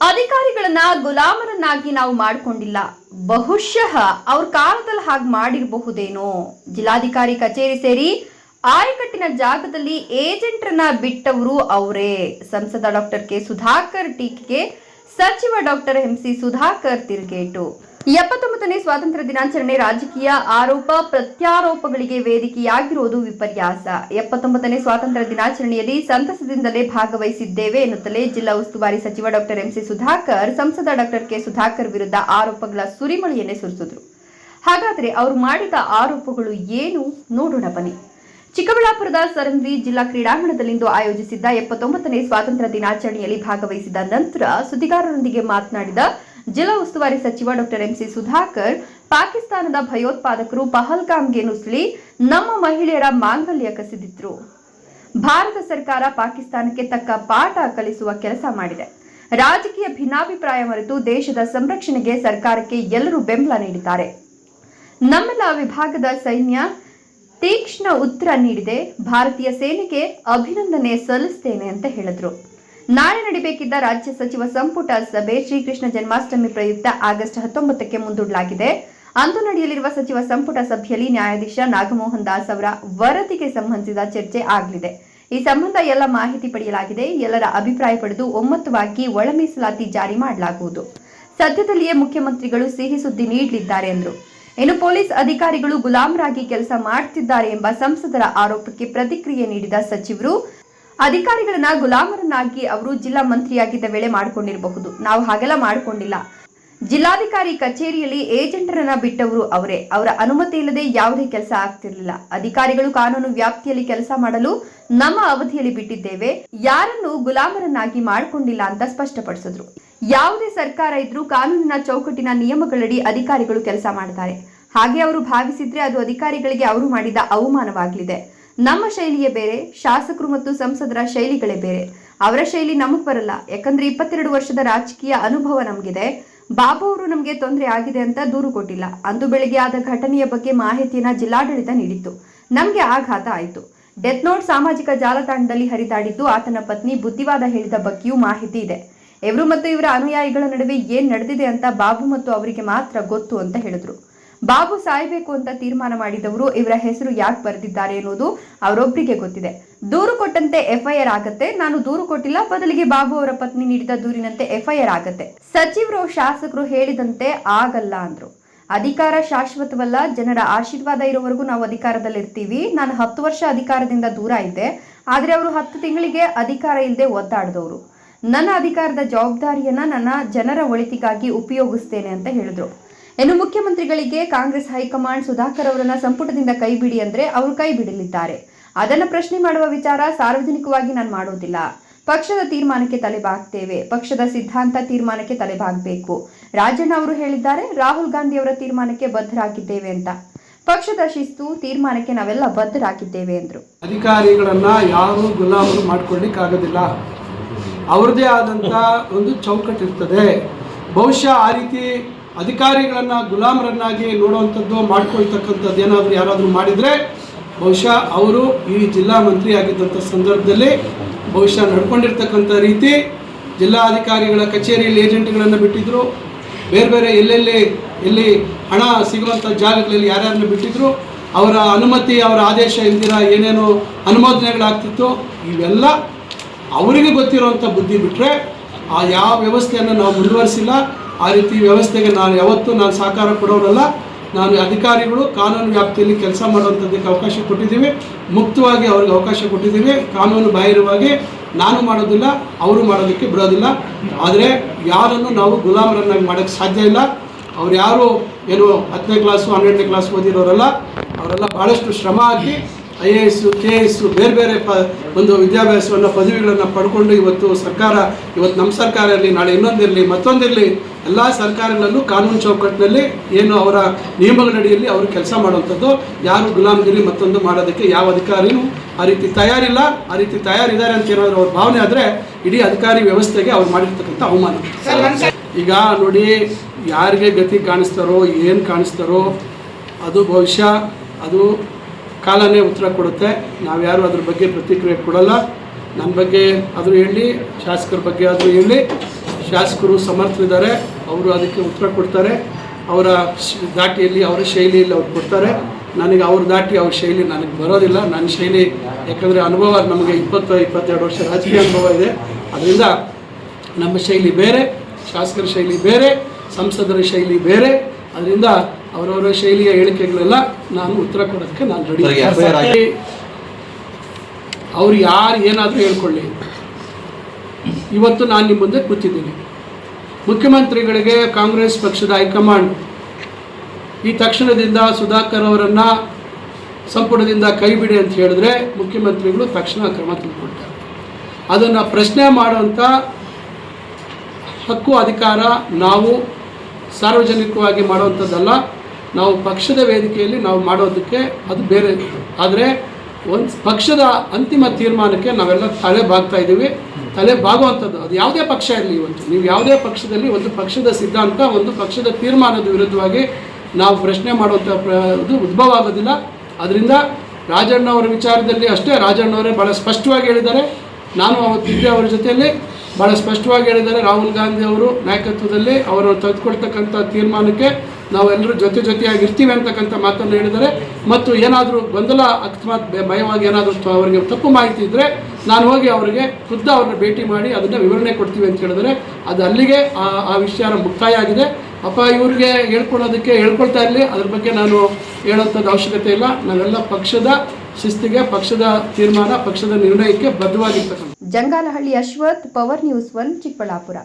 ಅಧಿಕಾರಿಗಳನ್ನ ಗುಲಾಮರನ್ನಾಗಿ ನಾವು ಮಾಡಿಕೊಂಡಿಲ್ಲ. ಬಹುಶಃ ಅವ್ರ ಕಾಲದಲ್ಲಿ ಹಾಗೆ ಮಾಡಿರಬಹುದೇನೋ. ಜಿಲ್ಲಾಧಿಕಾರಿ ಕಚೇರಿ ಸೇರಿ ಆಯಕಟ್ಟಿನ ಜಾಗದಲ್ಲಿ ಏಜೆಂಟ್ರನ್ನ ಬಿಟ್ಟವರು ಅವರೇ. ಸಂಸದ ಡಾಕ್ಟರ್ ಕೆ ಸುಧಾಕರ್ ಟೀಕೆಗೆ ಸಚಿವ ಡಾಕ್ಟರ್ ಎಂ ಸಿ ಸುಧಾಕರ್ ತಿರುಗೇಟು. ಎಪ್ಪತ್ತೊಂಬತ್ತನೇ ಸ್ವಾತಂತ್ರ್ಯ ದಿನಾಚರಣೆ ರಾಜಕೀಯ ಆರೋಪ ಪ್ರತ್ಯಾರೋಪಗಳಿಗೆ ವೇದಿಕೆಯಾಗಿರುವುದು ವಿಪರ್ಯಾಸ. ಎಪ್ಪತ್ತೊಂಬತ್ತನೇ ಸ್ವಾತಂತ್ರ್ಯ ದಿನಾಚರಣೆಯಲ್ಲಿ ಸಂತಸದಿಂದಲೇ ಭಾಗವಹಿಸಿದ್ದೇವೆ ಎನ್ನುತ್ತಲೇ ಜಿಲ್ಲಾ ಉಸ್ತುವಾರಿ ಸಚಿವ ಡಾಕ್ಟರ್ ಎಂಸಿ ಸುಧಾಕರ್, ಸಂಸದ ಡಾಕ್ಟರ್ ಕೆ. ಸುಧಾಕರ್ ವಿರುದ್ಧ ಆರೋಪಗಳ ಸುರಿಮಳೆಯನ್ನೇ ಸುರಿಸಿದ್ರು. ಹಾಗಾದ್ರೆ ಅವರು ಮಾಡಿದ ಆರೋಪಗಳು ಏನು? ನೋಡೋಣ ಬನ್ನಿ. ಚಿಕ್ಕಬಳ್ಳಾಪುರದ ಸರಂದ್ರಿ ಜಿಲ್ಲಾ ಕ್ರೀಡಾಂಗಣದಲ್ಲಿಂದು ಆಯೋಜಿಸಿದ್ದ ಎಪ್ಪತ್ತೊಂಬತ್ತನೇ ಸ್ವಾತಂತ್ರ್ಯ ದಿನಾಚರಣೆಯಲ್ಲಿ ಭಾಗವಹಿಸಿದ ನಂತರ ಸುದ್ದಿಗಾರರೊಂದಿಗೆ ಮಾತನಾಡಿದ ಜಿಲ್ಲಾ ಉಸ್ತುವಾರಿ ಸಚಿವ ಡಾಕ್ಟರ್ ಎಂಸಿ ಸುಧಾಕರ್, ಪಾಕಿಸ್ತಾನದ ಭಯೋತ್ಪಾದಕರು ಪಹಲ್ಗಾಮ್ಗೆ ನುಸುಳಿ ನಮ್ಮ ಮಹಿಳೆಯರ ಮಾಂಗಲ್ಯ ಕಸಿದಿದ್ರು. ಭಾರತ ಸರ್ಕಾರ ಪಾಕಿಸ್ತಾನಕ್ಕೆ ತಕ್ಕ ಪಾಠ ಕಲಿಸುವ ಕೆಲಸ ಮಾಡಿದೆ. ರಾಜಕೀಯ ಭಿನ್ನಾಭಿಪ್ರಾಯ ಮರೆತು ದೇಶದ ಸಂರಕ್ಷಣೆಗೆ ಸರ್ಕಾರಕ್ಕೆ ಎಲ್ಲರೂ ಬೆಂಬಲ ನೀಡಿದ್ದಾರೆ. ನಮ್ಮೆಲ್ಲ ವಿಭಾಗದ ಸೈನ್ಯ ತೀಕ್ಷ್ಣ ಉತ್ತರ ನೀಡಿದೆ. ಭಾರತೀಯ ಸೇನೆಗೆ ಅಭಿನಂದನೆ ಸಲ್ಲಿಸ್ತೇನೆ ಅಂತ ಹೇಳಿದ್ರು. ನಾಳೆ ನಡೆಯಬೇಕಿದ್ದ ರಾಜ್ಯ ಸಚಿವ ಸಂಪುಟ ಸಭೆ ಶ್ರೀಕೃಷ್ಣ ಜನ್ಮಾಷ್ಟಮಿ ಪ್ರಯುಕ್ತ ಆಗಸ್ಟ್ ಹತ್ತೊಂಬತ್ತಕ್ಕೆ ಮುಂದೂಡಲಾಗಿದೆ. ಅಂದು ನಡೆಯಲಿರುವ ಸಚಿವ ಸಂಪುಟ ಸಭೆಯಲ್ಲಿ ನ್ಯಾಯಾಧೀಶ ನಾಗಮೋಹನ್ ದಾಸ್ ಅವರ ವರದಿಗೆ ಸಂಬಂಧಿಸಿದ ಚರ್ಚೆ ಆಗಲಿದೆ. ಈ ಸಂಬಂಧ ಎಲ್ಲ ಮಾಹಿತಿ ಪಡೆಯಲಾಗಿದೆ. ಎಲ್ಲರ ಅಭಿಪ್ರಾಯ ಪಡೆದು ಒಮ್ಮತವಾಗಿ ಒಳ ಮೀಸಲಾತಿ ಜಾರಿ ಮಾಡಲಾಗುವುದು. ಸದ್ಯದಲ್ಲಿಯೇ ಮುಖ್ಯಮಂತ್ರಿಗಳು ಸಿಹಿ ಸುದ್ದಿ ನೀಡಲಿದ್ದಾರೆ ಎಂದರು. ಇನ್ನು ಪೊಲೀಸ್ ಅಧಿಕಾರಿಗಳು ಗುಲಾಮರಾಗಿ ಕೆಲಸ ಮಾಡುತ್ತಿದ್ದಾರೆ ಎಂಬ ಸಂಸದರ ಆರೋಪಕ್ಕೆ ಪ್ರತಿಕ್ರಿಯೆ ನೀಡಿದ ಸಚಿವರು ಅಧಿಕಾರಿಗಳನ್ನ ಗುಲಾಮರನ್ನಾಗಿ ಅವರು ಜಿಲ್ಲಾ ಮಂತ್ರಿಯಾಗಿದ್ದ ವೇಳೆ ಮಾಡಿಕೊಂಡಿರಬಹುದು. ನಾವು ಹಾಗೆಲ್ಲ ಮಾಡಿಕೊಂಡಿಲ್ಲ. ಜಿಲ್ಲಾಧಿಕಾರಿ ಕಚೇರಿಯಲ್ಲಿ ಏಜೆಂಟರನ್ನ ಬಿಟ್ಟವರು ಅವರೇ. ಅವರ ಅನುಮತಿ ಇಲ್ಲದೆ ಯಾವುದೇ ಕೆಲಸ ಆಗ್ತಿರ್ಲಿಲ್ಲ. ಅಧಿಕಾರಿಗಳು ಕಾನೂನು ವ್ಯಾಪ್ತಿಯಲ್ಲಿ ಕೆಲಸ ಮಾಡಲು ನಮ್ಮ ಅವಧಿಯಲ್ಲಿ ಬಿಟ್ಟಿದ್ದೇವೆ. ಯಾರನ್ನು ಗುಲಾಮರನ್ನಾಗಿ ಮಾಡಿಕೊಂಡಿಲ್ಲ ಅಂತ ಸ್ಪಷ್ಟಪಡಿಸಿದ್ರು. ಯಾವುದೇ ಸರ್ಕಾರ ಇದ್ರೂ ಕಾನೂನಿನ ಚೌಕಟ್ಟಿನ ನಿಯಮಗಳಡಿ ಅಧಿಕಾರಿಗಳು ಕೆಲಸ ಮಾಡ್ತಾರೆ. ಹಾಗೆ ಅವರು ಭಾವಿಸಿದ್ರೆ ಅದು ಅಧಿಕಾರಿಗಳಿಗೆ ಅವರು ಮಾಡಿದ ಅವಮಾನವಾಗಲಿದೆ. ನಮ್ಮ ಶೈಲಿಯೇ ಬೇರೆ, ಶಾಸಕರು ಮತ್ತು ಸಂಸದರ ಶೈಲಿಗಳೇ ಬೇರೆ. ಅವರ ಶೈಲಿ ನಮಗೆ ಬರಲ್ಲ. ಯಾಕಂದ್ರೆ ಇಪ್ಪತ್ತೆರಡು ವರ್ಷದ ರಾಜಕೀಯ ಅನುಭವ ನಮಗಿದೆ. ಬಾಬು ಅವರು ನಮಗೆ ತೊಂದರೆ ಆಗಿದೆ ಅಂತ ದೂರು ಕೊಟ್ಟಿಲ್ಲ. ಅಂದು ಬೆಳಿಗ್ಗೆ ಆದ ಘಟನೆಯ ಬಗ್ಗೆ ಮಾಹಿತಿಯನ್ನ ಜಿಲ್ಲಾಡಳಿತ ನೀಡಿತ್ತು. ನಮಗೆ ಆಘಾತ ಆಯಿತು. ಡೆತ್ ನೋಟ್ ಸಾಮಾಜಿಕ ಜಾಲತಾಣದಲ್ಲಿ ಹರಿದಾಡಿದ್ದು ಆತನ ಪತ್ನಿ ಬುದ್ಧಿವಾದ ಹೇಳಿದ ಬಗ್ಗೆಯೂ ಮಾಹಿತಿ ಇದೆ. ಇವರು ಮತ್ತು ಇವರ ಅನುಯಾಯಿಗಳ ನಡುವೆ ಏನ್ ನಡೆದಿದೆ ಅಂತ ಬಾಬು ಮತ್ತು ಅವರಿಗೆ ಮಾತ್ರ ಗೊತ್ತು ಅಂತ ಹೇಳಿದ್ರು. ಬಾಬು ಸಾಯ್ಬೇಕು ಅಂತ ತೀರ್ಮಾನ ಮಾಡಿದವರು ಇವರ ಹೆಸರು ಯಾಕೆ ಬರೆದಿದ್ದಾರೆ ಅನ್ನೋದು ಅವರೊಬ್ಬರಿಗೆ ಗೊತ್ತಿದೆ. ದೂರು ಕೊಟ್ಟಂತೆ ಎಫ್ಐಆರ್ ಆಗತ್ತೆ, ನಾನು ದೂರು ಕೊಟ್ಟಿಲ್ಲ, ಬದಲಿಗೆ ಬಾಬು ಅವರ ಪತ್ನಿ ನೀಡಿದ ದೂರಿನಂತೆ ಎಫ್ಐಆರ್ ಆಗತ್ತೆ. ಸಚಿವರು ಶಾಸಕರು ಹೇಳಿದಂತೆ ಆಗಲ್ಲ ಅಂದ್ರು. ಅಧಿಕಾರ ಶಾಶ್ವತವಲ್ಲ, ಜನರ ಆಶೀರ್ವಾದ ಇರೋವರೆಗೂ ನಾವು ಅಧಿಕಾರದಲ್ಲಿರ್ತೀವಿ. ನಾನು ಹತ್ತು ವರ್ಷ ಅಧಿಕಾರದಿಂದ ದೂರ ಇದ್ದೆ, ಆದ್ರೆ ಅವರು ಹತ್ತು ತಿಂಗಳಿಗೆ ಅಧಿಕಾರ ಇಲ್ಲದೆ ಒದ್ದಾಡಿದವರು. ನನ್ನ ಅಧಿಕಾರದ ಜವಾಬ್ದಾರಿಯನ್ನ ನನ್ನ ಜನರ ಒಳಿತಿಗಾಗಿ ಉಪಯೋಗಿಸ್ತೇನೆ ಅಂತ ಹೇಳಿದ್ರು. ಇನ್ನು ಮುಖ್ಯಮಂತ್ರಿಗಳಿಗೆ ಕಾಂಗ್ರೆಸ್ ಹೈಕಮಾಂಡ್ ಸುಧಾಕರ್ ಅವರನ್ನ ಸಂಪುಟದಿಂದ ಕೈಬಿಡಿ ಅಂದ್ರೆ ಅವರು ಕೈ ಬಿಡಲಿದ್ದಾರೆ. ಅದನ್ನ ಪ್ರಶ್ನೆ ಮಾಡುವ ವಿಚಾರ ಸಾರ್ವಜನಿಕವಾಗಿ ನಾನು ಮಾಡೋದಿಲ್ಲ. ಪಕ್ಷದ ತೀರ್ಮಾನಕ್ಕೆ ತಲೆಬಾಗ್ತೇವೆ. ಪಕ್ಷದ ಸಿದ್ಧಾಂತ ತೀರ್ಮಾನಕ್ಕೆ ತಲೆಬಾಗಬೇಕು. ರಾಜಣ್ಣ ಅವರು ಹೇಳಿದ್ದಾರೆ, ರಾಹುಲ್ ಗಾಂಧಿ ಅವರ ತೀರ್ಮಾನಕ್ಕೆ ಬದ್ಧರಾಗಿದ್ದೇವೆ ಅಂತ. ಪಕ್ಷದ ಶಿಸ್ತು ತೀರ್ಮಾನಕ್ಕೆ ನಾವೆಲ್ಲ ಬದ್ಧರಾಗಿದ್ದೇವೆ ಎಂದರು ಅಧಿಕಾರಿಗಳನ್ನ ಯಾರು ಗುಲಾಮರು ಮಾಡ್ಕೊಳ್ಳಿಕ್ ಆಗೋದಿಲ್ಲ ಅವ್ರದ್ದೇ ಆದಂತ ಒಂದು ಚೌಕಟ್ಟಿರ್ತದೆ. ಬಹುಶಃ ಆ ರೀತಿ ಅಧಿಕಾರಿಗಳನ್ನು ಗುಲಾಮರನ್ನಾಗಿ ನೋಡುವಂಥದ್ದು, ಮಾಡ್ಕೊಳ್ತಕ್ಕಂಥದ್ದು ಏನಾದರೂ ಯಾರಾದರೂ ಮಾಡಿದರೆ ಬಹುಶಃ ಅವರು ಈ ಜಿಲ್ಲಾ ಮಂತ್ರಿ ಆಗಿದ್ದಂಥ ಸಂದರ್ಭದಲ್ಲಿ ಬಹುಶಃ ನಡ್ಕೊಂಡಿರ್ತಕ್ಕಂಥ ರೀತಿ ಜಿಲ್ಲಾಧಿಕಾರಿಗಳ ಕಚೇರಿಯಲ್ಲಿ ಏಜೆಂಟ್ಗಳನ್ನು ಬಿಟ್ಟಿದ್ರು. ಬೇರೆ ಬೇರೆ ಎಲ್ಲೆಲ್ಲಿ, ಎಲ್ಲಿ ಹಣ ಸಿಗುವಂಥ ಜಾಗಗಳಲ್ಲಿ ಯಾರ್ಯಾರನ್ನ ಬಿಟ್ಟಿದ್ರು. ಅವರ ಅನುಮತಿ, ಅವರ ಆದೇಶ ಇಲ್ದಿರ ಏನೇನು ಅನುಮೋದನೆಗಳಾಗ್ತಿತ್ತು. ಇವೆಲ್ಲ ಅವರಿಗೆ ಗೊತ್ತಿರುವಂಥ ಬುದ್ಧಿ ಬಿಟ್ಟರೆ ಆ ಯಾವ ವ್ಯವಸ್ಥೆಯನ್ನು ನಾವು ಮುಂದುವರಿಸಿಲ್ಲ. ಆ ರೀತಿ ವ್ಯವಸ್ಥೆಗೆ ನಾನು ಯಾವತ್ತೂ ನಾನು ಸಹಕಾರ ಕೊಡೋರಲ್ಲ. ನಾನು ಅಧಿಕಾರಿಗಳು ಕಾನೂನು ವ್ಯಾಪ್ತಿಯಲ್ಲಿ ಕೆಲಸ ಮಾಡುವಂಥದ್ದಕ್ಕೆ ಅವಕಾಶ ಕೊಟ್ಟಿದ್ದೀವಿ. ಮುಕ್ತವಾಗಿ ಅವ್ರಿಗೆ ಅವಕಾಶ ಕೊಟ್ಟಿದ್ದೀವಿ. ಕಾನೂನು ಬಾಹಿರವಾಗಿ ನಾನು ಮಾಡೋದಿಲ್ಲ, ಅವರು ಮಾಡೋದಕ್ಕೆ ಬಿಡೋದಿಲ್ಲ. ಆದರೆ ಯಾರನ್ನು ನಾವು ಗುಲಾಮರನ್ನಾಗಿ ಮಾಡೋಕ್ಕೆ ಸಾಧ್ಯ ಇಲ್ಲ. ಅವ್ರು ಯಾರು ಏನು ಹತ್ತನೇ ಕ್ಲಾಸು ಹನ್ನೆರಡನೇ ಕ್ಲಾಸ್ ಓದಿರೋರಲ್ಲ, ಅವರೆಲ್ಲ ಭಾಳಷ್ಟು ಶ್ರಮ ಹಾಕಿ I A S K S ಬೇರೆ ಬೇರೆ ಪ ಒಂದು ವಿದ್ಯಾಭ್ಯಾಸವನ್ನು ಪದವಿಗಳನ್ನು ಪಡ್ಕೊಂಡು ಇವತ್ತು ಸರ್ಕಾರ, ಇವತ್ತು ನಮ್ಮ ಸರ್ಕಾರ ಇರಲಿ ನಾಳೆ ಇನ್ನೊಂದಿರಲಿ, ಮತ್ತೊಂದಿರಲಿ, ಎಲ್ಲ ಸರ್ಕಾರಗಳಲ್ಲೂ ಕಾನೂನು ಚೌಕಟ್ಟಿನಲ್ಲಿ ಏನು ಅವರ ನಿಯಮಗಳಡಿಯಲ್ಲಿ ಅವರು ಕೆಲಸ ಮಾಡುವಂಥದ್ದು, ಯಾರು ಗುಲಾಮಗಿರಿ ಮತ್ತೊಂದು ಮಾಡೋದಕ್ಕೆ ಯಾವ ಅಧಿಕಾರಿನೂ ಆ ರೀತಿ ತಯಾರಿಲ್ಲ, ಆ ರೀತಿ ತಯಾರಿದ್ದಾರೆ ಅಂತ ಏನಾದರೂ ಅವ್ರ ಭಾವನೆ ಆದರೆ ಇಡೀ ಅಧಿಕಾರಿ ವ್ಯವಸ್ಥೆಗೆ ಅವ್ರು ಮಾಡಿರ್ತಕ್ಕಂಥ ಅವಮಾನ. ಈಗ ನೋಡಿ, ಯಾರಿಗೆ ಗತಿ ಕಾಣಿಸ್ತಾರೋ, ಏನು ಕಾಣಿಸ್ತಾರೋ, ಅದು ಬಹುಶಃ ಅದು ಕಾಲನೇ ಉತ್ತರ ಕೊಡುತ್ತೆ. ನಾವು ನಾವ್ಯಾರು ಅದ್ರ ಬಗ್ಗೆ ಪ್ರತಿಕ್ರಿಯೆ ಕೊಡಲ್ಲ. ನನ್ನ ಬಗ್ಗೆ ಆದರೂ ಹೇಳಿ, ಶಾಸಕರ ಬಗ್ಗೆ ಆದರೂ ಹೇಳಿ, ಶಾಸಕರು ಸಮರ್ಥರಿದ್ದಾರೆ. ಅವರು ಅದಕ್ಕೆ ಉತ್ತರ ಕೊಡ್ತಾರೆ. ಅವರ ದಾಟಿಯಲ್ಲಿ ಅವರ ಶೈಲಿಯಲ್ಲಿ ಅವ್ರು ಕೊಡ್ತಾರೆ. ನನಗೆ ಅವ್ರ ದಾಟಿ ಅವ್ರ ಶೈಲಿ ನನಗೆ ಬರೋದಿಲ್ಲ. ನನ್ನ ಶೈಲಿ ಯಾಕಂದರೆ ಅನುಭವ ನಮಗೆ ಇಪ್ಪತ್ತು, ಇಪ್ಪತ್ತೆರಡು ವರ್ಷ ರಾಜಕೀಯ ಅನುಭವ ಇದೆ. ಅದರಿಂದ ನಮ್ಮ ಶೈಲಿ ಬೇರೆ, ಶಾಸಕರ ಶೈಲಿ ಬೇರೆ, ಸಂಸದರ ಶೈಲಿ ಬೇರೆ. ಅದರಿಂದ ಅವರವರ ಶೈಲಿಯ ಹೇಳಿಕೆಗಳೆಲ್ಲ ನಾನು ಉತ್ತರ ಕೊಡೋದಕ್ಕೆ ನಾನು ರೆಡಿ ಅವ್ರು ಯಾರು ಏನಾದರೂ ಹೇಳ್ಕೊಳ್ಳಿ. ಇವತ್ತು ನಾನು ನಿಮ್ಮ ಮುಂದೆ ಕೂತಿದ್ದೀನಿ. ಮುಖ್ಯಮಂತ್ರಿಗಳಿಗೆ ಕಾಂಗ್ರೆಸ್ ಪಕ್ಷದ ಹೈಕಮಾಂಡ್. ಈ ತಕ್ಷಣದಿಂದ ಸುಧಾಕರ್ ಅವರನ್ನು ಸಂಪುಟದಿಂದ ಕೈಬಿಡಿ ಅಂತ ಹೇಳಿದ್ರೆ ಮುಖ್ಯಮಂತ್ರಿಗಳು ತಕ್ಷಣ ಕ್ರಮ ತೆಗೆದುಕೊಳ್ತಾರೆ. ಅದನ್ನು ಪ್ರಶ್ನೆ ಮಾಡುವಂಥ ಹಕ್ಕು ಅಧಿಕಾರ ನಾವು ಸಾರ್ವಜನಿಕವಾಗಿ ಮಾಡುವಂಥದ್ದಲ್ಲ ನಾವು ಪಕ್ಷದ ವೇದಿಕೆಯಲ್ಲಿ ನಾವು ಮಾಡೋದಕ್ಕೆ ಅದು ಬೇರೆ. ಆದರೆ ಒಂದು ಪಕ್ಷದ ಅಂತಿಮ ತೀರ್ಮಾನಕ್ಕೆ ನಾವೆಲ್ಲ ತಲೆ ಬಾಗ್ತಾ ಇದ್ದೀವಿ. ತಲೆ ಬಾಗುವಂಥದ್ದು. ಅದು ಯಾವುದೇ ಪಕ್ಷ ಇರಲಿ ಇವತ್ತು. ನೀವು ಯಾವುದೇ ಪಕ್ಷದಲ್ಲಿ ಒಂದು ಪಕ್ಷದ ಸಿದ್ಧಾಂತ, ಒಂದು ಪಕ್ಷದ ತೀರ್ಮಾನದ ವಿರುದ್ಧವಾಗಿ ನಾವು ಪ್ರಶ್ನೆ ಮಾಡುವಂಥ ಇದು ಉದ್ಭವ ಆಗೋದಿಲ್ಲ. ಅದರಿಂದ ರಾಜಣ್ಣವರ ವಿಚಾರದಲ್ಲಿ ಅಷ್ಟೇ. ರಾಜಣ್ಣವರೇ ಭಾಳ ಸ್ಪಷ್ಟವಾಗಿ ಹೇಳಿದ್ದಾರೆ. ನಾನು ಅವತ್ತಿದ್ದೆ ಅವರ ಜೊತೆಯಲ್ಲಿ. ಭಾಳ ಸ್ಪಷ್ಟವಾಗಿ ಹೇಳಿದ್ದಾರೆ ರಾಹುಲ್ ಗಾಂಧಿ ಅವರು ನಾಯಕತ್ವದಲ್ಲಿ. ಅವರು ತೆಗೆದುಕೊಳ್ತಕ್ಕಂಥ ತೀರ್ಮಾನಕ್ಕೆ ನಾವೆಲ್ಲರೂ ಜೊತೆ ಜೊತೆಯಾಗಿ ಇರ್ತೀವಿ ಅಂತಕ್ಕಂಥ ಮಾತನ್ನು ಹೇಳಿದರೆ, ಮತ್ತು ಏನಾದರೂ ಗೊಂದಲ, ಅಕಸ್ಮಾತ್ ಭಯವಾಗಿ ಏನಾದರೂ ಅವರಿಗೆ ತಪ್ಪು ಮಾಹಿತಿ ಇದ್ದರೆ ನಾನು ಹೋಗಿ ಅವರಿಗೆ ಖುದ್ದ ಅವ್ರನ್ನ ಭೇಟಿ ಮಾಡಿ ಅದನ್ನು ವಿವರಣೆ ಕೊಡ್ತೀವಿ ಅಂತ ಹೇಳಿದರೆ, ಅದು ಅಲ್ಲಿಗೆ ಆ ಆ ವಿಷಯ ಮುಕ್ತಾಯ ಆಗಿದೆ. ಅಪ್ಪ, ಇವ್ರಿಗೆ ಹೇಳ್ಕೊಳ್ಳೋದಕ್ಕೆ ಹೇಳ್ಕೊಳ್ತಾ ಇರಲಿ. ಅದ್ರ ಬಗ್ಗೆ ನಾನು ಹೇಳೋಂಥದ್ದು ಅವಶ್ಯಕತೆ ಇಲ್ಲ. ನಾವೆಲ್ಲ ಪಕ್ಷದ ಶಿಸ್ತಿಗೆ, ಪಕ್ಷದ ತೀರ್ಮಾನ, ಪಕ್ಷದ ನಿರ್ಣಯಕ್ಕೆ ಬದ್ಧವಾಗಿರ್ತಕ್ಕಂಥ Jangalahalli Ashwath, power news one, Chikkaballapur.